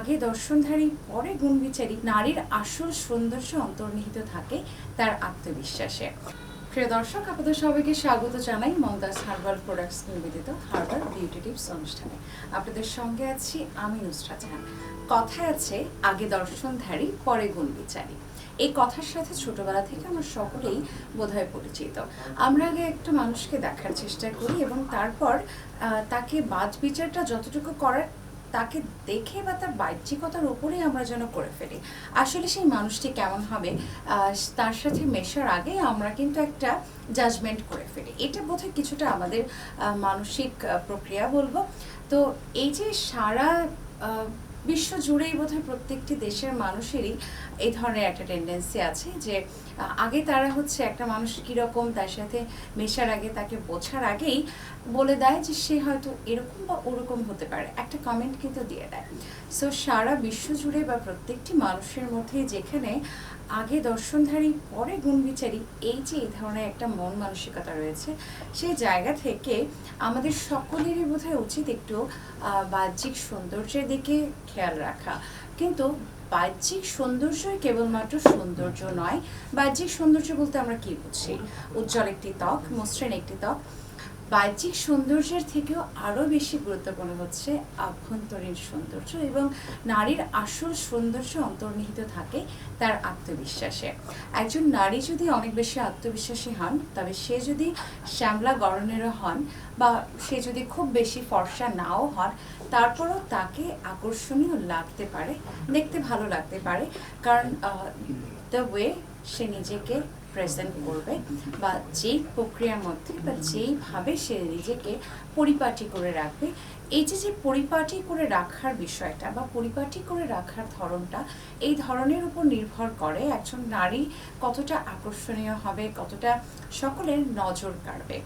আগে দর্শনধারী, পরে গুণবিচারী, নারীর আসল সৌন্দর্য অন্তর্নিহিত থাকে তার আত্মবিশ্বাসে। প্রিয় দর্শক, আপনাদের সবাইকে স্বাগত জানাই মমতাজ হার্বাল প্রোডাক্টস নিবেদিত হার্বাল বিউটি টিপস অনুষ্ঠানে। আপনাদের সঙ্গে আছি আমি নুসরাত জাহান। কথায় আছে, আগে দর্শনধারী, পরে গুণবিচারী। এই কথার সাথে ছোটবেলা থেকে আমরা সকলেই বোধহয় পরিচিত। আমরা আগে একটা মানুষকে দেখার চেষ্টা করি এবং তারপর তাকে বাদ বিচারটা যতটুকু করার তাকে দেখে বা তার বাহ্যিকতার উপরেই আমরা যেন করে ফেলি। আসলে সেই মানুষটি কেমন হবে তার সাথে মেশার আগে আমরা কিন্তু একটা জাজমেন্ট করে ফেলি। এটা বোধহয় কিছুটা আমাদের মানসিক প্রক্রিয়া বলব। তো এই যে সারা বিশ্ব জুড়েই বোধহয় প্রত্যেকটি দেশের মানুষেরই এই ধরনের একটা টেন্ডেন্সি আছে যে আগে তারা হচ্ছে একটা মানুষ কীরকম তার সাথে মেশার আগে, তাকে বোঝার আগেই বলে দেয় যে, সে হয়তো এরকম বা ওরকম হতে পারে। একটা কমেন্ট কিন্তু দিয়ে দেয়। সো সারা বিশ্ব জুড়ে বা প্রত্যেকটি মানুষের মধ্যে যেখানে আগে দর্শনধারী, পরে গুণবিচারী, এই যে এই ধরনের একটা মন মানসিকতা রয়েছে, সেই জায়গা থেকে আমাদের সকলেরই বোধহয় উচিত একটু বাহ্যিক সৌন্দর্যের দিকে খেয়াল রাখা। কিন্তু বাহ্যিক সৌন্দর্যই কেবলমাত্র সৌন্দর্য নয়, বাহ্যিক সৌন্দর্য বলতে আমরা কি বুঝি? উজ্জ্বল একটি ত্বক, মসৃণ একটি ত্বক বাহ্যিক সৌন্দর্যের থেকেও আরও বেশি গুরুত্বপূর্ণ হচ্ছে আভ্যন্তরীণ সৌন্দর্য এবং নারীর আসল সৌন্দর্য অন্তর্নিহিত থাকে তার আত্মবিশ্বাসে। একজন নারী যদি অনেক বেশি আত্মবিশ্বাসী হন, তবে সে যদি শ্যামলা গরনেরও হন বা সে যদি খুব বেশি ফর্সা নাও হন, তারপরও তাকে আকর্ষণীয় লাগতে পারে, দেখতে ভালো লাগতে পারে। কারণ দ্য ওয়ে সে নিজেকে প্রেজেন্ট করবে বা যেই প্রক্রিয়ার মধ্যে বা যেইভাবে সে নিজেকে পরিপাটি করে রাখবে, এই যে যে পরিপাটি করে রাখার বিষয়টা বা পরিপাটি করে রাখার ধরনটা এই ধরনের উপর নির্ভর করে একজন নারী কতটা আকর্ষণীয় হবে, কতটা সকলের নজর কাড়বে।